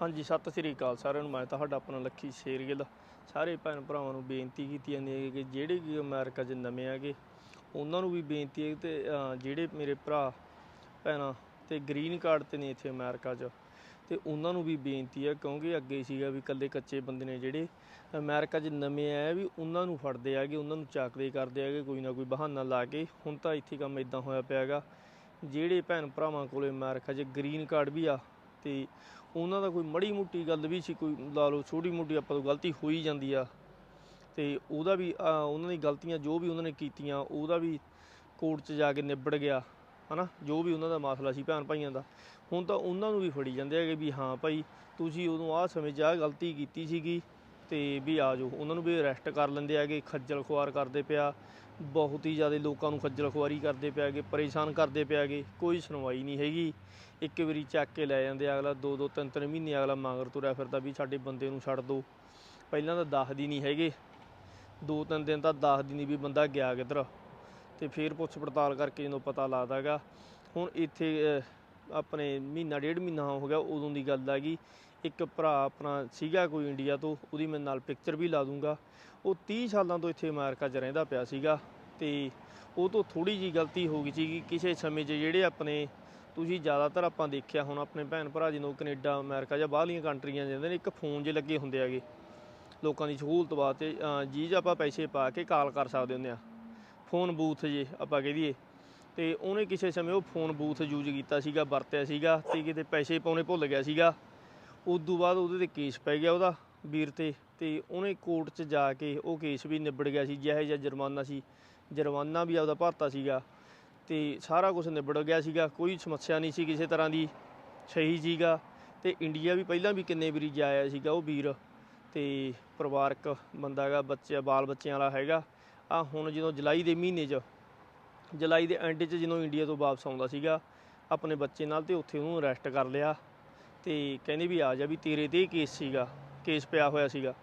ਹਾਂਜੀ, ਸਤਿ ਸ੍ਰੀ ਅਕਾਲ ਸਾਰਿਆਂ ਨੂੰ। ਮੈਂ ਤੁਹਾਡਾ ਆਪਣਾ ਲੱਖੀ ਸ਼ੇਰਗਿੱਲ ਸਾਰੇ ਭੈਣ ਭਰਾਵਾਂ ਨੂੰ ਬੇਨਤੀ ਕੀਤੀ ਜਾਂਦੀ ਹੈ ਕਿ ਜਿਹੜੇ ਕਿ ਅਮਰੀਕਾ 'ਚ ਨਵੇਂ ਆਗੇ ਉਹਨਾਂ ਨੂੰ ਵੀ ਬੇਨਤੀ ਹੈ ਤੇ ਜਿਹੜੇ ਮੇਰੇ ਭਰਾ, ਭੈਣਾਂ ਤੇ ਗ੍ਰੀਨ ਕਾਰਡ ਤੇ ਨੇ ਇੱਥੇ ਅਮਰੀਕਾ 'ਚ, ਤੇ ਉਹਨਾਂ ਨੂੰ ਵੀ ਬੇਨਤੀ ਹੈ, ਕਿਉਂਕਿ ਅੱਗੇ ਸੀਗਾ ਵੀ ਇਕੱਲੇ ਕੱਚੇ ਬੰਦੇ ਨੇ ਜਿਹੜੇ ਅਮਰੀਕਾ 'ਚ ਨਵੇਂ ਆਏ ਵੀ ਉਹਨਾਂ ਨੂੰ ਫੜਦੇ ਆਗੇ ਉਹਨਾਂ ਨੂੰ ਚਾਕਦੇ ਕਰਦੇ ਆਗੇ ਕੋਈ ਨਾ ਕੋਈ ਬਹਾਨਾ ਲਾ ਕੇ। ਹੁਣ ਤਾਂ ਇੱਥੇ ਕੰਮ ਇਦਾਂ ਹੋਇਆ ਪਿਆ ਹੈਗਾ, ਜਿਹੜੇ ਭੈਣ ਭਰਾਵਾਂ ਕੋਲੇ ਅਮਰੀਕਾ 'ਚ ਗ੍ਰੀਨ ਕਾਰਡ ਵੀ ਆ, ਤੇ ਉਹਨਾਂ ਦਾ ਕੋਈ ਮੜੀ ਮੋਟੀ ਗੱਲ ਵੀ ਸੀ, ਕੋਈ ਲਾ ਲਓ ਛੋਟੀ ਮੋਟੀ ਆਪਾਂ ਤੋਂ ਗਲਤੀ ਹੋਈ ਜਾਂਦੀ ਆ। ਤੇ ਉਹਦਾ ਵੀ ਉਹਨਾਂ ਦੀ ਗਲਤੀਆਂ ਜੋ ਵੀ ਉਹਨਾਂ ਨੇ ਕੀਤੀਆਂ, ਉਹਦਾ ਵੀ ਕੋਰਟ 'ਚ ਜਾ ਕੇ ਨਿਬੜ ਗਿਆ, ਹਨਾ? ਜੋ ਵੀ ਉਹਨਾਂ ਦਾ ਮਸਲਾ ਸੀ ਭੈਣ ਭਾਈਆਂ ਦਾ। ਹੁਣ ਤਾਂ ਉਹਨਾਂ ਨੂੰ ਵੀ ਫੜੀ ਜਾਂਦੇ ਹੈਗੇ ਵੀ ਹਾਂ ਭਾਈ, ਤੁਸੀਂ ਉਦੋਂ ਆਹ ਸਮੇਂ 'ਚ ਆਹ ਗਲਤੀ ਕੀਤੀ ਸੀਗੀ ਤੇ ਵੀ ਆ ਜਾਓ। ਉਹਨਾਂ ਨੂੰ ਵੀ ਅਰੈਸਟ ਕਰ ਲੈਂਦੇ ਹੈਗੇ, ਖੱਜਲ ਖੁਆਰ ਕਰਦੇ ਪਿਆ। ਬਹੁਤ ਹੀ ਜ਼ਿਆਦਾ ਲੋਕਾਂ ਨੂੰ ਖੱਜਲ ਖੁਆਰੀ ਕਰਦੇ ਪਿਆ ਹੈਗੇ, ਪਰੇਸ਼ਾਨ ਕਰਦੇ ਪਿਆ ਹੈਗੇ। ਕੋਈ ਸੁਣਵਾਈ ਨਹੀਂ ਹੈਗੀ। ਇੱਕ ਵਾਰੀ ਚੱਕ ਕੇ ਲੈ ਜਾਂਦੇ ਅਗਲਾ ਦੋ ਦੋ, ਤਿੰਨ ਤਿੰਨ ਮਹੀਨੇ ਅਗਲਾ ਮਗਰ ਤੁਰਿਆ ਫਿਰਦਾ ਵੀ ਸਾਡੇ ਬੰਦੇ ਨੂੰ ਛੱਡ ਦਿਓ ਪਹਿਲਾਂ ਤਾਂ ਦੱਸਦੀ ਨਹੀਂ ਹੈਗੇ। ਦੋ, ਤਿੰਨ ਦਿਨ ਤਾਂ ਦੱਸਦੀ ਨਹੀਂ ਵੀ ਬੰਦਾ ਗਿਆ ਕਿੱਧਰ। ਤੇ ਫਿਰ ਪੁੱਛ ਪੜਤਾਲ ਕਰਕੇ ਜਦੋਂ ਪਤਾ ਲੱਗਦਾਗਾ, ਹੁਣ ਇੱਥੇ ਆਪਣੇ ਮਹੀਨਾ, ਡੇਢ ਮਹੀਨਾ ਹੋ ਗਿਆ ਉਦੋਂ ਦੀ ਗੱਲ ਹੈਗੀ। ਇੱਕ ਭਰਾ ਆਪਣਾ ਸੀਗਾ ਕੋਈ ਇੰਡੀਆ ਤੋਂ, ਉਹਦੀ ਮੈਂ ਨਾਲ ਪਿਕਚਰ ਵੀ ਲਾ ਦੂੰਗਾ। ਉਹ 30 ਸਾਲਾਂ ਤੋਂ ਇੱਥੇ ਅਮਰੀਕਾ 'ਚ ਰਹਿੰਦਾ ਪਿਆ ਸੀਗਾ ਤੇ ਉਹ ਤੋਂ ਥੋੜੀ ਜੀ ਗਲਤੀ ਹੋ ਗਈ ਸੀ ਕਿਸੇ ਸਮੇਂ 'ਚ ਜਿਹੜੇ ਆਪਣੇ ਤੁਸੀਂ ਜ਼ਿਆਦਾਤਰ ਆਪਾਂ ਦੇਖਿਆ ਹੁਣ ਆਪਣੇ ਭੈਣ ਭਰਾ ਜਿਹਨੂੰ ਕੈਨੇਡਾ, ਅਮਰੀਕਾ ਜਾਂ ਬਾਹਰਲੀਆਂ ਕੰਟਰੀਆਂ ਜਾਂਦੇ ਨੇ, ਇੱਕ ਫੋਨ ਜੇ ਲੱਗੇ ਹੁੰਦੇ ਹੈਗੇ। ਲੋਕਾਂ ਦੀ ਸਹੂਲਤ ਵਾਸਤੇ ਜੀ ਜੇ ਆਪਾਂ ਪੈਸੇ ਪਾ ਕੇ ਕਾਲ ਕਰ ਸਕਦੇ ਹੁੰਦੇ ਆ। ਫੋਨ ਬੂਥ ਜੇ ਆਪਾਂ ਕਹਿ ਦਈਏ। ਤੇ ਉਹਨੇ ਕਿਸੇ ਸਮੇਂ ਉਹ ਫੋਨ ਬੂਥ ਯੂਜ਼ ਕੀਤਾ ਸੀਗਾ, ਵਰਤਿਆ ਸੀਗਾ ਤੇ ਕਿਤੇ ਪੈਸੇ ਪਾਉਣੇ ਭੁੱਲ ਗਿਆ ਸੀਗਾ। ਉਦੋਂ ਬਾਅਦ ਉਹਦੇ ਤੇ ਕੇਸ ਪੈ ਗਿਆ ਉਹਦਾ ਵੀਰ ਤੇ ਤੇ ਉਹਨੇ ਕੋਰਟ 'ਚ ਜਾ ਕੇ ਉਹ ਕੇਸ ਵੀ ਨਿਬੜ ਗਿਆ ਸੀ, ਜਿਹੇ ਜਿਹਾ ਜੁਰਮਾਨਾ ਸੀ, ਜੁਰਮਾਨਾ ਵੀ ਆਪਦਾ ਭਰਤਾ ਸੀਗਾ ਤੇ ਸਾਰਾ ਕੁਝ ਨਿਬੜ ਗਿਆ ਸੀਗਾ, ਕੋਈ ਸਮੱਸਿਆ ਨਹੀਂ ਸੀ ਕਿਸੇ ਤਰ੍ਹਾਂ ਦੀ, ਸਹੀ ਸੀਗਾ ਤੇ ਇੰਡੀਆ ਵੀ ਪਹਿਲਾਂ ਵੀ ਕਿੰਨੇ ਵਾਰੀ ਜਾਇਆ ਸੀਗਾ ਉਹ ਵੀਰ ਤੇ ਪਰਿਵਾਰਕ ਬੰਦਾ ਹੈਗਾ, ਬੱਚੇ, ਬਾਲ ਬੱਚਿਆਂ ਵਾਲਾ ਹੈਗਾ ਆ ਹੁਣ ਜਦੋਂ ਜੁਲਾਈ ਦੇ ਮਹੀਨੇ 'ਚ, ਜੁਲਾਈ ਦੇ ਐਂਡ 'ਚ ਜਦੋਂ ਇੰਡੀਆ ਤੋਂ ਵਾਪਸ ਆਉਂਦਾ ਸੀਗਾ, ਆਪਣੇ ਬੱਚੇ ਨਾਲ ਤੇ ਉੱਥੇ ਉਹਨੂੰ ਅਰੈਸਟ ਕਰ ਲਿਆ। ਤੇ ਕਹਿੰਦੇ ਵੀ ਆ ਜਾ ਵੀ ਤੇਰੇ ਤੇ ਕੇਸ ਸੀਗਾ ਕੇਸ ਪਿਆ ਹੋਇਆ ਸੀਗਾ।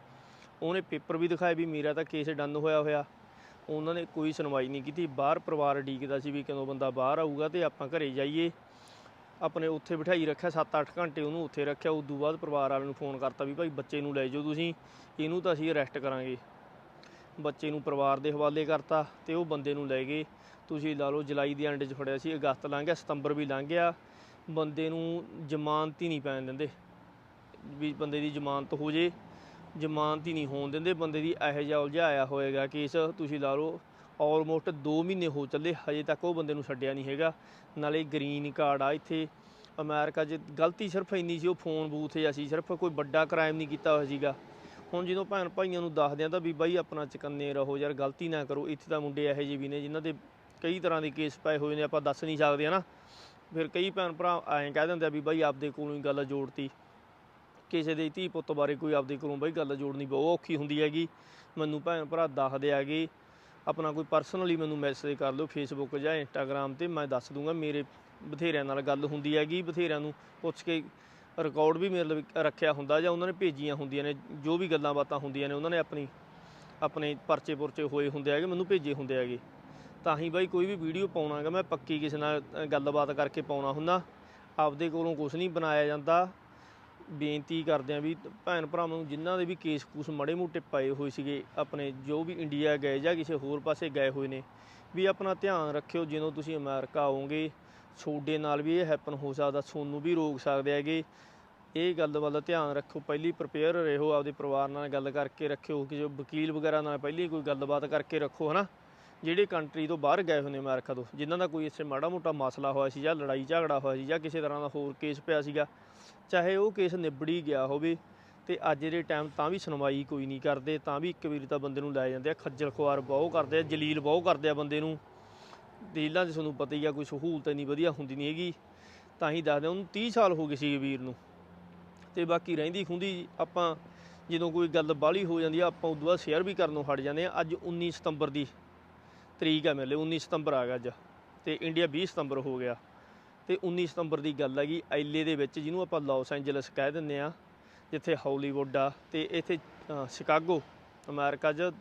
ਉਹਨੇ ਪੇਪਰ ਵੀ ਦਿਖਾਇਆ ਵੀ ਮੇਰਾ ਤਾਂ ਕੇਸ ਡਨ ਹੋਇਆ ਹੋਇਆ। ਉਹਨਾਂ ਨੇ ਕੋਈ ਸੁਣਵਾਈ ਨਹੀਂ ਕੀਤੀ। ਬਾਹਰ ਪਰਿਵਾਰ ਡੀਕਦਾ ਸੀ ਵੀ ਕਦੋਂ ਬੰਦਾ ਬਾਹਰ ਆਊਗਾ ਤੇ ਆਪਾਂ ਘਰੇ ਜਾਈਏ। ਆਪਣੇ ਉੱਥੇ ਬਿਠਾਈ ਰੱਖਿਆ 7-8 ਘੰਟੇ ਉਹਨੂੰ ਉੱਥੇ ਰੱਖਿਆ। ਉਸ ਤੋਂ ਬਾਅਦ ਪਰਿਵਾਰ ਵਾਲਿਆਂ ਨੂੰ ਫੋਨ ਕਰਤਾ ਵੀ ਭਾਈ ਬੱਚੇ ਨੂੰ ਲੈ ਜਾਓ ਤੁਸੀਂ, ਇਹਨੂੰ ਤਾਂ ਅਸੀਂ ਅਰੈਸਟ ਕਰਾਂਗੇ। ਬੱਚੇ ਨੂੰ ਪਰਿਵਾਰ ਦੇ ਹਵਾਲੇ ਕਰਤਾ ਤੇ ਉਹ ਬੰਦੇ ਨੂੰ ਲੈ ਗਏ। ਤੁਸੀਂ ਲਾ ਲਓ ਜੁਲਾਈ ਦੇ ਐਂਡ 'ਚ ਫੜਿਆ ਸੀ, ਅਗਸਤ ਲੰਘ ਗਿਆ, ਸਤੰਬਰ ਵੀ ਲੰਘ ਗਿਆ। ਬੰਦੇ ਨੂੰ ਜ਼ਮਾਨਤ ਹੀ ਨਹੀਂ ਪੈਣ ਦਿੰਦੇ। ਵੀ ਬੰਦੇ ਦੀ ਜ਼ਮਾਨਤ ਹੋ ਜੇ, ਜ਼ਮਾਨਤ ਹੀ ਨਹੀਂ ਹੋਣ ਦਿੰਦੇ। ਬੰਦੇ ਦੀ ਇਹੋ ਜਿਹਾ ਉਲਝਾਇਆ ਹੋਏਗਾ ਕੇਸ ਤੁਸੀਂ ਲਾ ਲਓ ਆਲਮੋਸਟ 2 ਮਹੀਨੇ ਹੋ ਚੱਲੇ, ਹਜੇ ਤੱਕ ਉਹ ਬੰਦੇ ਨੂੰ ਛੱਡਿਆ ਨਹੀਂ ਹੈਗਾ। ਨਾਲੇ ਗ੍ਰੀਨ ਕਾਰਡ ਆ ਇੱਥੇ। ਅਮਰੀਕਾ 'ਚ ਗਲਤੀ ਸਿਰਫ ਇੰਨੀ ਸੀ, ਉਹ ਫੋਨ ਬੂਥ ਜਿਹਾ ਸੀ। ਸਿਰਫ ਕੋਈ ਵੱਡਾ ਕ੍ਰਾਈਮ ਨਹੀਂ ਕੀਤਾ ਹੋਇਆ ਸੀਗਾ। ਹੁਣ ਜਦੋਂ ਭੈਣ ਭਾਈਆਂ ਨੂੰ ਦੱਸਦੇ ਆ ਤਾਂ ਵੀ ਬਾਈ ਆਪਣਾ ਚਕੰਨੇ ਰਹੋ ਯਾਰ, ਗਲਤੀ ਨਾ ਕਰੋ। ਇੱਥੇ ਤਾਂ ਮੁੰਡੇ ਇਹੋ ਜਿਹੇ ਵੀ ਨੇ ਜਿਨ੍ਹਾਂ ਦੇ ਕਈ ਤਰ੍ਹਾਂ ਦੇ ਕੇਸ ਪਏ ਹੋਏ ਨੇ, ਆਪਾਂ ਦੱਸ ਨਹੀਂ ਸਕਦੇ ਹਨਾ। ਫਿਰ ਕਈ ਭੈਣ ਭਰਾ ਐਂ ਕਹਿ ਦਿੰਦੇ ਆ ਵੀ ਬਾਈ ਆਪਦੇ ਕੋਲੋਂ ਹੀ ਗੱਲ ਜੋੜਤੀ। ਕਿਸੇ ਦੇ ਧੀ ਪੁੱਤ ਬਾਰੇ ਕੋਈ ਆਪਦੇ ਕੋਲੋਂ ਬਾਈ ਗੱਲ ਜੋੜਨੀ ਬਹੁਤ ਔਖੀ ਹੁੰਦੀ ਹੈਗੀ। ਮੈਨੂੰ ਭੈਣ ਭਰਾ ਦੱਸਦੇ ਆਗੇ ਆਪਣਾ ਕੋਈ ਪਰਸਨਲੀ ਮੈਨੂੰ ਮੈਸੇਜ ਕਰ ਦਿਓ ਫੇਸਬੁੱਕ ਜਾਂ ਇੰਸਟਾਗ੍ਰam ਤੇ ਮੈਂ ਦੱਸ ਦੂੰਗਾ, ਮੇਰੇ ਬਥੇਰਿਆਂ ਨਾਲ ਗੱਲ ਹੁੰਦੀ ਹੈਗੀ, ਬਥੇਰਿਆਂ ਨੂੰ ਪੁੱਛ ਕੇ ਰਿਕਾਰਡ ਵੀ ਮੇਰੇ ਲਈ ਰੱਖਿਆ ਹੁੰਦਾ ਜਾਂ ਉਹਨਾਂ ਨੇ ਭੇਜੀਆਂ ਹੁੰਦੀਆਂ ਨੇ, ਜੋ ਵੀ ਗੱਲਾਂ ਬਾਤਾਂ ਹੁੰਦੀਆਂ ਨੇ, ਉਹਨਾਂ ਨੇ ਆਪਣੀ, ਆਪਣੇ ਪਰਚੇ ਪੁਰਚੇ ਹੋਏ ਹੁੰਦੇ ਹੈਗੇ, ਮੈਨੂੰ ਭੇਜੇ ਹੁੰਦੇ ਹੈਗੇ। ਤਾਂ ਹੀ ਬਾਈ ਕੋਈ ਵੀ ਵੀਡੀਓ ਪਾਉਣਾਗਾ, ਮੈਂ ਪੱਕੀ ਕਿਸੇ ਨਾਲ ਗੱਲਬਾਤ ਕਰਕੇ ਪਾਉਣਾ ਹੁੰਦਾ। ਆਪਦੇ ਕੋਲੋਂ ਕੁਝ ਨਹੀਂ ਬਣਾਇਆ ਜਾਂਦਾ। ਬੇਨਤੀ ਕਰਦੇ ਆ ਵੀ ਭੈਣ ਭਰਾਵਾਂ ਨੂੰ ਜਿਨ੍ਹਾਂ ਦੇ ਵੀ ਕੇਸ ਕੂਸ ਮੜੇ ਮੋਟੇ ਪਏ ਹੋਏ ਸੀਗੇ, ਆਪਣੇ ਜੋ ਵੀ ਇੰਡੀਆ ਗਏ ਜਾਂ ਕਿਸੇ ਹੋਰ ਪਾਸੇ ਗਏ ਹੋਏ ਨੇ, ਵੀ ਆਪਣਾ ਧਿਆਨ ਰੱਖਿਓ, ਜਦੋਂ ਤੁਸੀਂ ਅਮਰੀਕਾ ਆਓਗੇ, ਤੁਹਾਡੇ ਨਾਲ ਵੀ ਇਹ ਹੈਪਨ ਹੋ ਸਕਦਾ ਸੋਨੂੰ ਵੀ ਰੋਕ ਸਕਦੇ ਹੈਗੇ। ਇਹ ਗੱਲ ਵੱਲ ਧਿਆਨ ਰੱਖੋ ਪਹਿਲੀ ਪ੍ਰਪੇਅਰ ਰਹੋ, ਆਪਦੇ ਪਰਿਵਾਰ ਨਾਲ ਗੱਲ ਕਰਕੇ ਰੱਖਿਓ, ਕਿਸੇ ਵਕੀਲ ਵਗੈਰਾ ਨਾਲ ਪਹਿਲੀ ਕੋਈ ਗੱਲਬਾਤ ਕਰਕੇ ਰੱਖੋ, ਹਨਾ? ਜਿਹੜੇ ਕੰਟਰੀ ਤੋਂ ਬਾਹਰ ਗਏ ਹੋਏ ਨੇ ਅਮਰੀਕਾ ਤੋਂ, ਜਿਨ੍ਹਾਂ ਦਾ ਕੋਈ ਇੱਥੇ ਮਾੜਾ ਮੋਟਾ ਮਸਲਾ ਹੋਇਆ ਸੀ ਜਾਂ ਲੜਾਈ ਝਗੜਾ ਹੋਇਆ ਸੀ ਜਾਂ ਕਿਸੇ ਤਰ੍ਹਾਂ ਦਾ ਹੋਰ ਕੇਸ ਪਿਆ ਸੀਗਾ, ਚਾਹੇ ਉਹ ਕੇਸ ਨਿਬੜੀ ਗਿਆ ਹੋਵੇ ਤੇ ਅੱਜ ਦੇ ਟਾਈਮ ਤਾਂ ਵੀ ਸੁਣਵਾਈ ਕੋਈ ਨਹੀਂ ਕਰਦੇ, ਤਾਂ ਵੀ ਇੱਕ ਵੀਰ ਤਾਂ ਬੰਦੇ ਨੂੰ ਲੈ ਜਾਂਦੇ ਆ, ਖੱਜਲ ਖੁਆਰ ਬਹੁਤ ਕਰਦੇ ਆ, ਜਲੀਲ ਬਹੁਤ ਕਰਦੇ ਆ ਬੰਦੇ ਨੂੰ। ਜੇਲ੍ਹਾਂ 'ਚ ਤੁਹਾਨੂੰ ਪਤਾ ਹੀ ਆ, ਕੋਈ ਸਹੂਲਤ ਇੰਨੀ ਵਧੀਆ ਹੁੰਦੀ ਨਹੀਂ ਹੈਗੀ, ਤਾਂ ਹੀ ਦੱਸਦੇ ਉਹਨੂੰ 30 ਸਾਲ ਹੋ ਗਏ ਸੀ ਵੀਰ ਨੂੰ। ਤੇ ਬਾਕੀ ਰਹਿੰਦੀ ਖੁੰਦੀ ਆਪਾਂ ਜਦੋਂ ਕੋਈ ਗੱਲ ਬਾਹਲੀ ਹੋ ਜਾਂਦੀ ਆ, ਆਪਾਂ ਉਦੋਂ ਬਾਅਦ ਸ਼ੇਅਰ ਵੀ ਕਰਨ ਨੂੰ ਹਟ ਜਾਂਦੇ ਆ, ਅੱਜ 19 ਸਤੰਬਰ ਦੀ ਤਰੀਕ ਆ ਮੇਰੇ ਲਈ 19 ਸਤੰਬਰ ਆ ਗਿਆ ਅੱਜ। ਤੇ ਇੰਡੀਆ 20 ਸਤੰਬਰ ਹੋ ਗਿਆ। ਤੇ 19 ਸਤੰਬਰ ਦੀ ਗੱਲ ਹੈਗੀ ਐਲੇ ਦੇ ਵਿੱਚ ਜਿਹਨੂੰ ਆਪਾਂ ਲਾਸ ਐਂਜਲਸ ਕਹਿ ਦਿੰਦੇ ਆ ਜਿੱਥੇ ਹਾਲੀਵੁੱਡ ਆ ਤੇ ਇੱਥੇ ਸ਼ਿਕਾਗੋ ਅਮਰੀਕਾ 'ਚ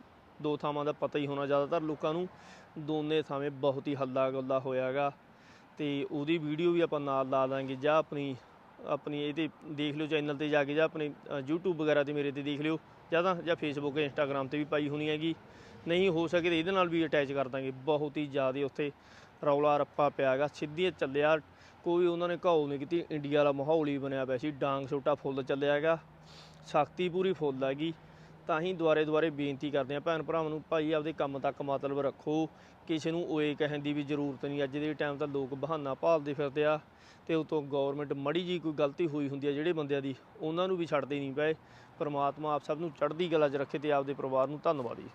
ਦੋ ਥਾਵਾਂ ਦਾ ਪਤਾ ਹੀ ਹੋਣਾ ਜ਼ਿਆਦਾਤਰ ਲੋਕਾਂ ਨੂੰ। ਦੋਨੇ ਥਾਵੇਂ ਬਹੁਤ ਹੀ ਹੱਲਾ ਗੱਲਾ ਹੋਇਆਗਾ ਤੇ ਉਹਦੀ ਵੀਡੀਓ ਵੀ ਆਪਾਂ ਨਾਲ ਲਾ ਦਾਂਗੇ ਜਾਂ ਆਪਣੀ ਆਪਣੀ ਇਹਦੇ ਦੇਖ ਲਿਓ ਚੈਨਲ ਤੇ ਜਾ ਕੇ ਜਾਂ ਆਪਣੇ ਅ, YouTube ਵਗੈਰਾ ਤੇ ਮੇਰੇ ਤੇ ਦੇਖ ਲਿਓ। ਜਾਂ ਤਾਂ ਜਾਂ ਫੇਸਬੁੱਕ Instagram ਤੇ ਵੀ ਪਾਈ ਹੋਣੀ ਹੈਗੀ। ਨਹੀਂ ਹੋ ਸਕੇ ਤਾਂ ਇਹਦੇ ਨਾਲ ਵੀ ਅਟੈਚ ਕਰ ਦਾਂਗੇ। ਬਹੁਤ ਹੀ ਜ਼ਿਆਦਾ ਉੱਥੇ ਰੌਲਾ ਰੱਪਾ ਪਿਆ ਪਿਆਗਾ ਸਿੱਧੀ ਚੱਲਿਆ। ਕੋਈ ਉਹਨਾਂ ਨੇ ਘਾਉ ਨਹੀਂ ਕੀਤੀ। ਇੰਡੀਆ ਵਾਲਾ ਮਾਹੌਲ ਹੀ ਬਣਿਆ ਪਿਆ ਸੀ। ਡਾਂਗ ਛੋਟਾ ਫੁੱਲ ਚੱਲਿਆ ਹੈਗਾ। ਸ਼ਕਤੀ ਪੂਰੀ ਫੁੱਲ ਹੈਗੀ। ਤਾਂ ਹੀ ਦੁਆਰੇ ਦੁਆਰੇ ਬੇਨਤੀ ਕਰਦੇ ਆ ਭੈਣ ਭਰਾਵਾਂ ਨੂੰ, ਭਾਈ ਆਪਦੇ ਕੰਮ ਤੱਕ ਮਤਲਬ ਰੱਖੋ। ਕਿਸੇ ਨੂੰ ਓਏ ਕਹਿਣ ਦੀ ਵੀ ਜ਼ਰੂਰਤ ਨਹੀਂ, ਅੱਜ ਦੇ ਟਾਈਮ ਤਾਂ ਲੋਕ ਬਹਾਨਾ ਭਾਲਦੇ ਫਿਰਦੇ ਆ ਤੇ ਉਤੋਂ ਗਵਰਨਮੈਂਟ ਮੜੀ ਜੀ ਕੋਈ ਗਲਤੀ ਹੋਈ ਹੁੰਦੀ ਆ ਜਿਹੜੇ ਬੰਦਿਆਂ ਦੀ, ਉਹਨਾਂ ਨੂੰ ਵੀ ਛੱਡਦੇ ਨਹੀਂ ਪਏ। ਪਰਮਾਤਮਾ ਆਪ ਸਭ ਨੂੰ ਚੜ੍ਹਦੀ ਕਲਾ 'ਚ ਰੱਖੇ ਤੇ ਆਪਦੇ ਪਰਿਵਾਰ ਨੂੰ ਧੰਨਵਾਦ ਜੀ।